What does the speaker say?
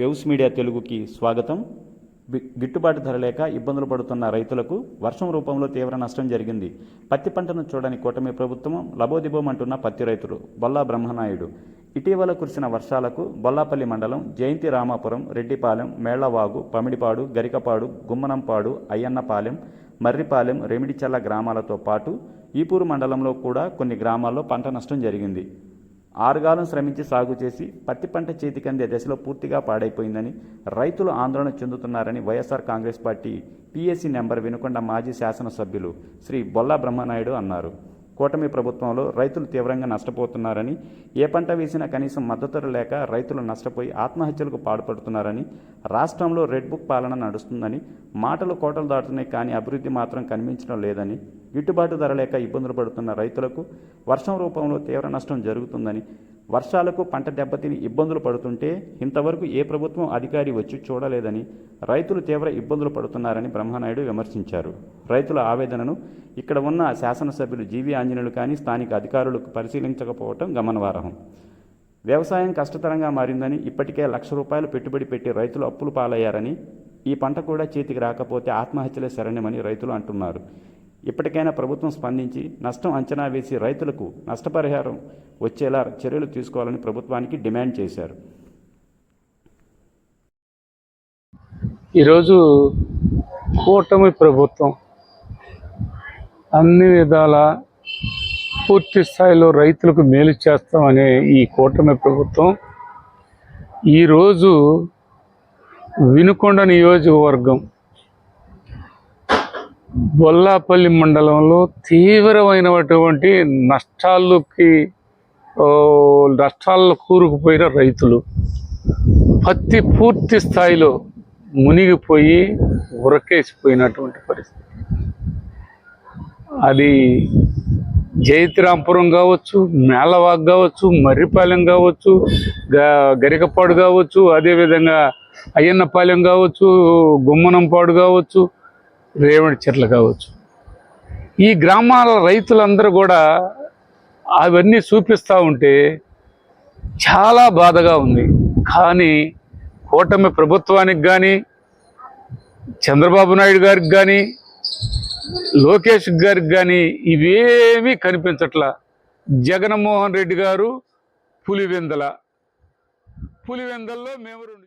వెవ్స్ media తెలుగుకి స్వాగతం. గిట్టుబాటు ధర లేక ఇబ్బందులు పడుతున్న రైతులకు వర్షం రూపంలో తీవ్ర నష్టం జరిగింది. పత్తి పంటను చూడని కూటమి ప్రభుత్వం లబోదిబోమంటున్న పత్తి రైతులు బొల్లా బ్రహ్మనాయుడు. ఇటీవల కురిసిన వర్షాలకు బొల్లాపల్లి మండలం జయంతి రామాపురం రెడ్డిపాలెం మేళ్ళవాగు పమిడిపాడు గరికపాడు గుమ్మనంపాడు అయ్యన్నపాలెం మర్రిపాలెం రెమిడిచల్ల గ్రామాలతో పాటు ఈపూరు మండలంలో కూడా కొన్ని గ్రామాల్లో పంట నష్టం జరిగింది. ఆరుగాలం శ్రమించి సాగు చేసి పత్తి పంట చేతికందే దశలో పూర్తిగా పాడైపోయిందని రైతులు ఆందోళన చెందుతున్నారని వైఎస్ఆర్ కాంగ్రెస్ పార్టీ పీఎస్సీ నెంబర్ వినుకొండ మాజీ శాసనసభ్యులు శ్రీ బొల్లా బ్రహ్మనాయుడు అన్నారు. కూటమి ప్రభుత్వంలో రైతులు తీవ్రంగా నష్టపోతున్నారని ఏ పంట వేసినా కనీసం మద్దతు ధర లేక రైతులు నష్టపోయి ఆత్మహత్యలకు పాల్పడుతున్నారని రాష్ట్రంలో రెడ్ బుక్ పాలన నడుస్తుందని మాటలు కోటలు దాటుతున్నాయి కానీ అభివృద్ధి మాత్రం కనిపించడం లేదని గిట్టుబాటు ధర లేక ఇబ్బందులు పడుతున్న రైతులకు వర్షం రూపంలో తీవ్ర నష్టం జరుగుతుందని వర్షాలకు పంట దెబ్బతిని ఇబ్బందులు పడుతుంటే ఇంతవరకు ఏ ప్రభుత్వం అధికారి వచ్చి చూడలేదని రైతులు తీవ్ర ఇబ్బందులు పడుతున్నారని బ్రహ్మనాయుడు విమర్శించారు. రైతుల ఆవేదనను ఇక్కడ ఉన్న శాసనసభ్యులు జీవి ఆంజనేయులు కానీ స్థానిక అధికారులకు పరిశీలించకపోవటం గమనవార్హం వ్యవసాయం కష్టతరంగా మారిందని ఇప్పటికే లక్ష రూపాయలు పెట్టుబడి పెట్టి రైతులు అప్పులు పాలయ్యారని ఈ పంట కూడా చేతికి రాకపోతే ఆత్మహత్యలే శరణ్యమని రైతులు అంటున్నారు. ఇప్పటికైనా ప్రభుత్వం స్పందించి నష్టం అంచనా వేసి రైతులకు నష్టపరిహారం వచ్చేలా చర్యలు తీసుకోవాలని ప్రభుత్వానికి డిమాండ్ చేశారు. ఈరోజు కూటమి ప్రభుత్వం అన్ని విధాల పూర్తి స్థాయిలో రైతులకు మేలు చేస్తామనే ఈ కూటమి ప్రభుత్వం ఈరోజు వినుకొండ నియోజకవర్గం బొల్లాపల్లి మండలంలో తీవ్రమైనటువంటి నష్టాలకి నష్టాల్లో కూరుకుపోయిన రైతులు. పత్తి పూర్తి స్థాయిలో మునిగిపోయి ఉరకేసిపోయినటువంటి పరిస్థితి. అది జయతిరాంపురం కావచ్చు మేళవాగ్ కావచ్చు మర్రిపాలెం కావచ్చు గ- గరికపాడు కావచ్చు అదేవిధంగా అయ్యన్నపాలెం కావచ్చు గుమ్మనంపాడు కావచ్చు రేవణి చెట్లు కావచ్చు. ఈ గ్రామాల రైతులందరూ కూడా అవన్నీ చూపిస్తూ ఉంటే చాలా బాధగా ఉంది. కానీ కూటమి ప్రభుత్వానికి కానీ చంద్రబాబు నాయుడు గారికి కానీ లోకేష్ గారికి కానీ ఇవేమీ కనిపించట్లా. జగన్మోహన్ రెడ్డి గారు పులివెందల. పులివెందల్లో మేము రెండు